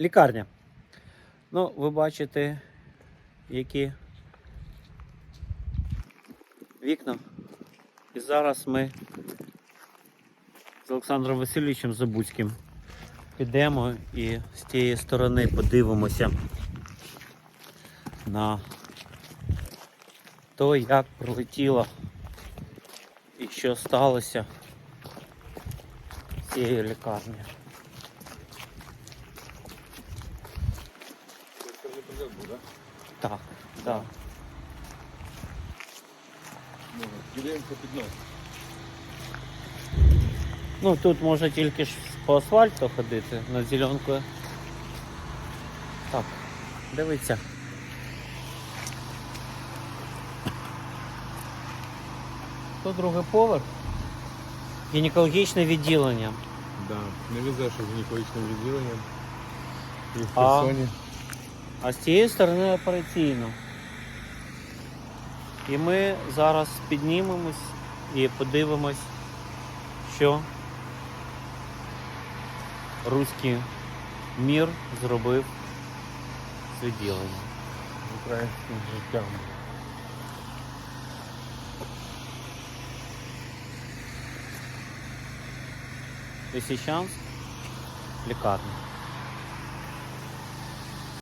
Лікарня. Ну, ви бачите, які вікна. І зараз ми з Олександром Васильовичем Забузьким підемо і з тієї сторони подивимося на то, як пролетіло і що сталося з цією лікарнею. Так, так. Ділянка під нас. Ну тут можна тільки ж по асфальту ходити над зеленкою. Так, дивіться. Тут другий поверх. Гінекологічне відділення. Да. Не везе, що з гінекологічним відділенням. І в А. Херсоні. А з цієї сторони операційно. І ми зараз піднімемось і подивимось, що руський мір зробив з відділенням. з українським життям. Лисичанськ, лікарня.